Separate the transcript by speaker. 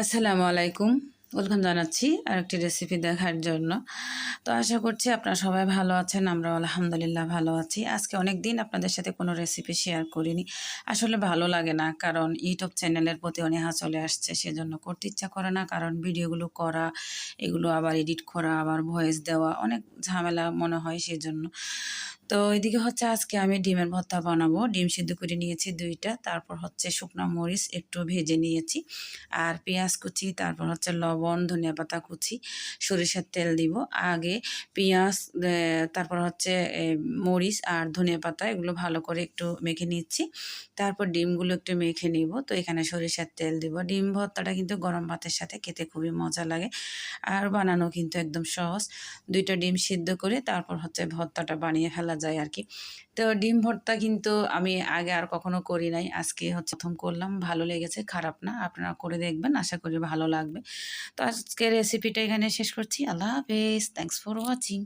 Speaker 1: আসসালামু আলাইকুম। ওয়েলকাম জানাচ্ছি আরেকটি রেসিপি দেখার জন্য। তো আশা করছি আপনারা সবাই ভালো আছেন আমরা আলহামদুলিল্লাহ ভালো আছি। আজকে অনেক দিন আপনাদের সাথে কোনো রেসিপি শেয়ার করিনি। আসলে ভালো লাগে না, কারণ ইউটিউব চ্যানেলের প্রতি অনীহা চলে আসছে, সেজন্য করতে ইচ্ছা করে না, কারণ ভিডিওগুলো করা, এগুলো আবার এডিট করা, আবার ভয়েস দেওয়া, অনেক ঝামেলা মনে হয় সেজন্য। তো এদিকে হচ্ছে আজকে আমি ডিমের ভর্তা বানাবো। ডিম সিদ্ধ করে নিয়েছি দুইটা, তারপর হচ্ছে শুকনো মরিচ একটু ভেজে নিয়েছি। আর পেঁয়াজ কুচি, তারপর হচ্ছে লবণ, ধনিয়া পাতা কুচি, সরিষার তেল দিব। আগে পেঁয়াজ তারপর হচ্ছে মরিচ আর ধনিয়া পাতা এগুলো ভালো করে একটু মেখে নিচ্ছি। তারপর ডিমগুলো একটু মেখে নিব। তো এখানে সরিষার তেল দিব। ডিম ভর্তাটা কিন্তু গরম ভাতের সাথে খেতে খুবই মজা লাগে আর বানানো কিন্তু একদম সহজ। দুইটা ডিম সিদ্ধ করে তারপর হচ্ছে ভর্তাটা বানিয়ে ফেলা যায় আর কি তো ডিম ভর্তা কিন্তু আমি আগে আর কখনো করি নাই। আজকে হচ্ছে প্রথম করলাম, ভালো লেগেছে, খারাপ না। আপনারা করে দেখবেন, আশা করি ভালো লাগবে। তো আজকে রেসিপিটা এখানে শেষ করছি। আল্লাহ হাফেজ। Thanks for watching